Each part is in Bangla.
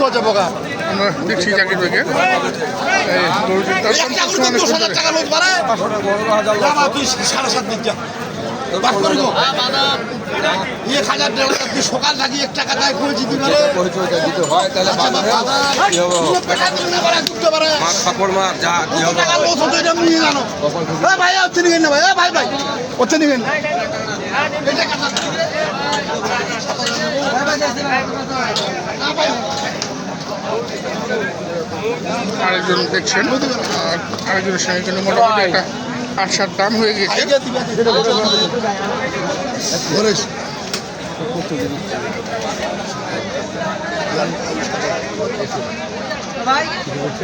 করছে বোকা আমরা দেখছি করে করি হাজার। তুই সকাল থাকি এক টাকা দেয় খুঁজে দিতে পারে দিতে হয় তাহলে আচ্ছা না কাপড় যা ভাই হচ্ছে নিবেন না ভাই ভাই ভাই হচ্ছে নিবেন কাটা আরেকজন দেখছেন। আর আরেকজনের সঙ্গে মোটামুটি একটা আটসার দাম হয়ে গেছে ধরেছ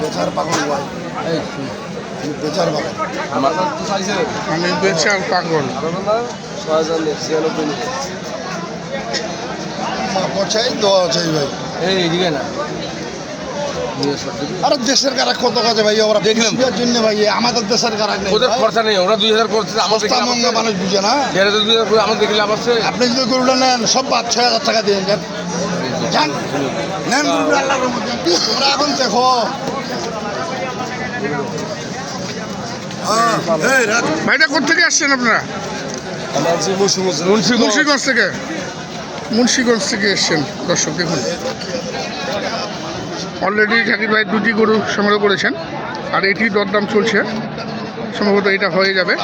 বেচার পাগল ভাই। বেচার পাগল। আমার তো চাইছে আমি বেচাল পাগল ছয় হাজার ছিয়ানব্বই মা পচাই দোয়া চাই ভাই। এই এদিকে না। আরে দেশের কারা কত কাজে ভাই ওরা দেখলাম। বিয়ার জন্য ভাই আমাদের দেশের নেই ওদের খরচা নেই ওরা দুই হাজার করছে মঙ্গা মানুষ বুঝে না? দেড় হাজার দুই হাজার করে আমার দেখলে আমার আপনি যদি গরুটা নেন সব বাদ ছয় হাজার টাকা দিয়ে যান যান। নেন গরুটা আল্লাহর রহমতে। তোমরা এখন দেখো। হ্যাঁ, ভাইটা কোথেকে আসছেন আপনারা? মুন্সিগঞ্জ থেকে। মুন্সিগঞ্জ থেকে এসছেন দর্শক দেখুন। অলরেডি জাকির ভাই দুটি গরু সংগ্রহ করেছেন, আর এটি দরদাম চলছে। সম্ভবত এটা হয়ে যাবে।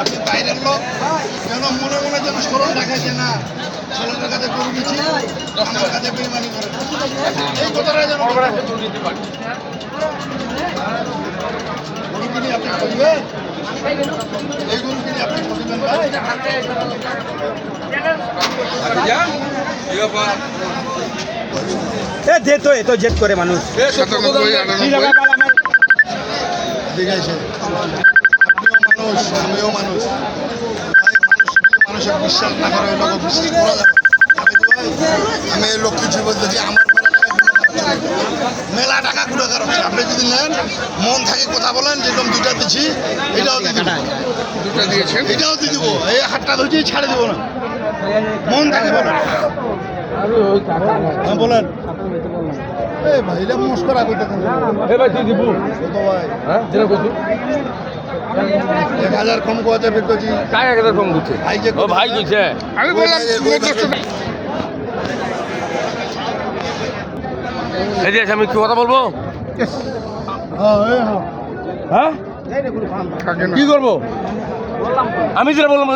আপনি করে বাইরের লোক। যেন মনে মনে যেন স্মরণ রাখে যে না ছেলেটার কাছে গরু দিচ্ছি আমার কাছে বেইমানি করে। এই কথাটা যেন গরু কিনে আপনি করবেন এই গরু কিনে আপনি করবেন দে তো এ জেদ করে মানুষ। মানুষ আমিও মানুষ। ভাই, মানুষের বিশ্বাস না করে ওই লোক বিশ্বাস করা যাবে আমি তো ভাই, আমি এই লোক কিছু আমার টাকা গুণাগার হচ্ছে। মেলা টাকা গুণাগার হচ্ছে আপনি যদি নেন মন থাকে কথা বলেন যেরকম দুইটা দিচ্ছি এটাও দিয়ে দিব। দুটা দিয়েছেন? এটাও দিয়ে দিব। এই হাতটা ধরছি ছাড়ে দিব না। মন থাকে বলেন। হ্যাঁ বলেন। এই মস্করা করতে ভাই তুই দিবু। ভাই। হ্যাঁ যেটা কইছু এক হাজার কম করছি কায় এক হাজার কম ভাই যে ও ভাই কইছে আমি বললাম চৌদ্দশো টাকা। এই যে আমি কি কথা বলব? হ্যাঁ হ্যাঁ। হ্যাঁ? কি করব? আমি যেটা বললাম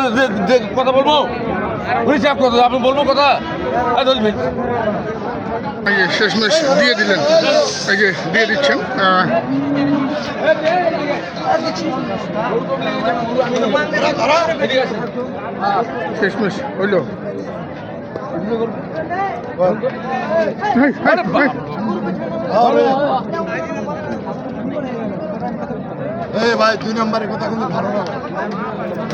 কথা বলব? চাপ কথা আপনি বলব কথা? এই শেষমেশ দিয়ে দিলেন। এই যে দিয়ে দিচ্ছেন। শেষমেশ হইল। ভাই দুই নম্বরের কথা কিন্তু ভালো না।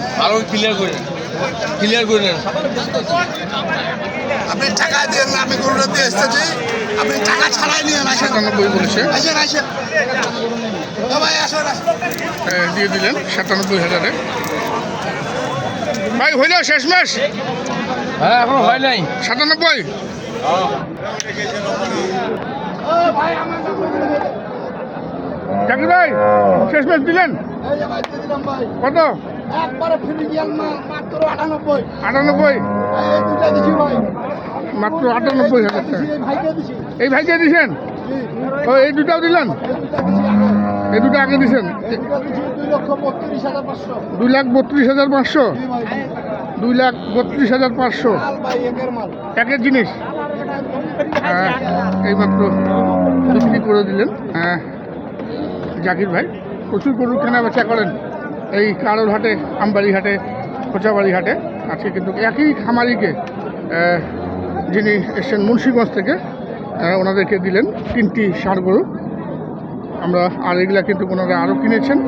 বান্ধেন যান আরও ক্লিয়ার করে ক্লিয়ার করে নেন আপনি টাকা দিয়ে না আমি গরুটা দিয়ে এসেছি। আপনি টাকা ছাড়াই নিয়ে আসেন। সাতানব্বই বলেছে। আসেন আসেন। ভাই আসেন আসেন। দিয়ে দিলেন সাতানব্বই হাজারে। ভাই হইল শেষমেশ? হ্যাঁ এখনও হয় নাই। সাতানব্বই? জাকির ভাই শেষমেশ দিলেন? এই যে ভাই দিয়ে দিলাম ভাই। কত? একবারে মাল মাত্র আটানব্বই। আটানব্বই? এই দুটা দিছি ভাই। মাত্র আটানব্বই হাজার টাকা। এই ভাইকে দিছেন? ও এই দুটাও দিলেন? এই দুটা আগে। দিছেন? দুই লাখ বত্রিশ হাজার পাঁচশো? দুই লাখ বত্রিশ হাজার পাঁচশো। একের জিনিস? হ্যাঁ, এইমাত্র বিক্রি করে দিলেন। হ্যাঁ জাকির ভাই প্রচুর গরু কেনা বেচা করেন। এই কারোর হাটে আমবাড়ি হাটে খোঁচাবাড়ি হাটে আজকে কিন্তু একই খামারিকে যিনি এসছেন মুন্সিগঞ্জ থেকে ওনাদেরকে দিলেন তিনটি ষাঁড় গরু। আমরা আর এগুলা কিন্তু ওনারা আরও কিনেছেন।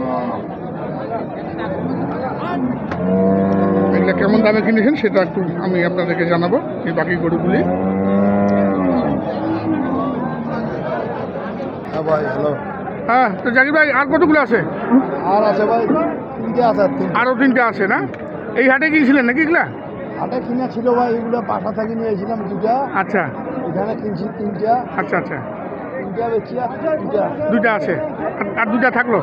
এগুলা কেমন দামে কিনেছেন সেটা একটু আমি আপনাদেরকে জানাব এই বাকি গরুগুলি। হ্যাঁ ভাই হ্যালো হ্যাঁ তো জাকির ভাই আর কতগুলো আছে? আর আছে ভাই। তিনটে আছে আরও তিনটে আছে না? এই হাটে কিনছিলেন নাকি এগুলা? হাটে কিনা ছিল ভাই এগুলো বাসা থেকে নিয়েছিলাম দুটা। আচ্ছা। এখানে কিনছি তিনটা। আচ্ছা আচ্ছা। তিনটা বেশি দুটা। আছে। আর- থাকল?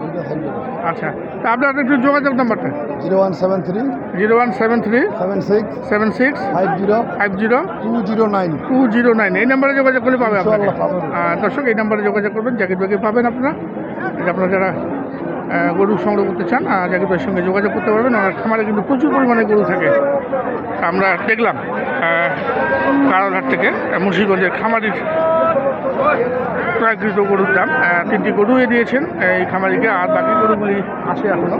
দুটা থাকবে আচ্ছা। তা আপনার একটু যোগাযোগ নাম্বারটা? Zero one seven three zero one seven three seven six seven six five zero five zero two zero nine. Two zero nine. এই নাম্বারে যোগাযোগ করলে পাবে পাবেন। দর্শক এই নাম্বারে যোগাযোগ করবেন। জাকির ভাইকে পাবেন আপনারা। আপনারা যারা গরু সংগ্রহ করতে চান জাকির ভাইয়ের সঙ্গে যোগাযোগ করতে পারবেন, ওনার খামারে কিন্তু প্রচুর পরিমাণে গরু থাকে। আমরা দেখলাম কারোরহাট থেকে মুন্সিগঞ্জের খামারির প্রাকৃত গরুর দাম তিনটি গরু এ দিয়েছেন এই খামারিকে, আর বাকি গরুগুলি আসে এখনও।